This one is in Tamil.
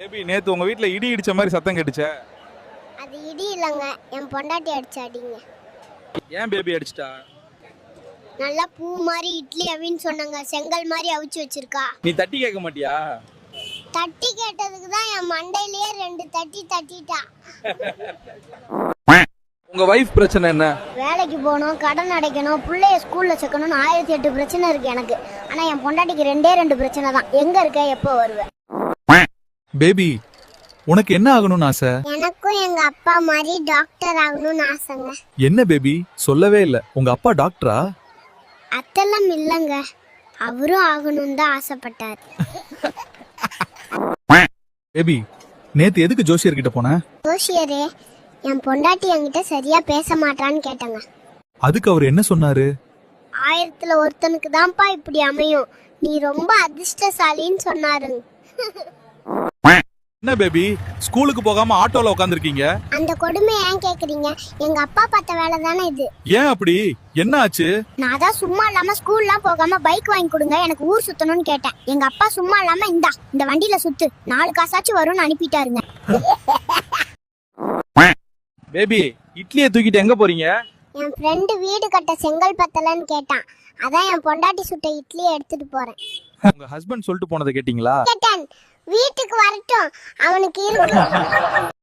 பேபி நேத்து உங்க வீட்ல இடி இடிச்ச மாதிரி சத்தம் கேட்டுச்சே. அது இடி இல்லைங்க. என் பொண்டாட்டி அடிச்சு அடிங்க. ஏன் பேபி அடிச்சிட்டா? நல்லா பூ மாதிரி இட்லி அவின்னு சொன்னாங்க. செங்கல் மாதிரி அவிச்சு வச்சிருக்கா. நீ தட்டி கேட்க மாட்டியா? தட்டி கேட்டதுக்கு தான் என் மண்டையிலேயே ரெண்டு தட்டி தட்டிட்டா. உங்க வைஃப் பிரச்சனை என்ன? வேலைக்கு போகணும் கடன் அடைக்கணும் பிள்ளைய ஸ்கூல்ல சேர்க்கணும்னு ஆயிரத்தி எட்டு பிரச்சனை இருக்கு எனக்கு. ஆனா என் பொண்டாட்டிக்கு ரெண்டே ரெண்டு பிரச்சனை தான். எங்க இருக்க? எப்போ வருவேன் பேபி உனக்கு என்ன ஆகணும்னு ஆசை? எனக்கும் எங்க அப்பா மாதிரி டாக்டர் ஆகணும்னு ஆசைங்க. என்ன பேபி? சொல்லவே இல்ல. உங்க அப்பா டாக்டரா? அத்தெல்லாம் இல்லைங்க. அவரும் ஆகணும்னு தான் ஆசைப்பட்டார். பேபி நேத்து எதுக்கு ஜோசியர் கிட்ட போன? ஜோசியரே என் பொண்டாட்டி என்கிட்ட சரியா பேச மாட்டான்னு கேட்டாங்க. அதுக்கு அவர் என்ன சொன்னாரு? ஆயிரத்துல ஒருத்தனுக்கு தான்ப்பா இப்படி அமையும். நீ ரொம்ப அதிர்ஷ்டசாலின்னு சொன்னாருங்க. என்ன பேபி ஸ்கூலுக்கு போகாம ஆட்டோல உட்காந்துருக்கீங்க அந்த கொடுமை ஏன் கேக்குறீங்க? எங்க அப்பா பார்த்த வேலை தானே இது. ஏன் அப்படி? என்ன ஆச்சு? நான் தான் சும்மா இல்லாம ஸ்கூல்லாம் போகாம பைக் வாங்கி கொடுங்க எனக்கு ஊர் சுத்தணும்னு கேட்டேன். எங்க அப்பா சும்மா இல்லாம இந்தா இந்த வண்டியில சுத்து. நாலு காசாச்சும் வரும்னு அனுப்பிட்டாருங்க. பேபி இட்லியை தூக்கிட்டு எங்க போறீங்க? என் ஃப்ரெண்டு வீடு கட்ட செங்கல் பத்தலன்னு கேட்டான். அதான் என் பொண்டாட்டி சுட்ட இட்லியை எடுத்துட்டு போறேன். உங்க ஹஸ்பண்ட் சொல்லிட்டு போனதை கேட்டீங்களா? கேட்டேன். வீட்டுக்கு வரட்டும். அவனுக்கு இருக்கு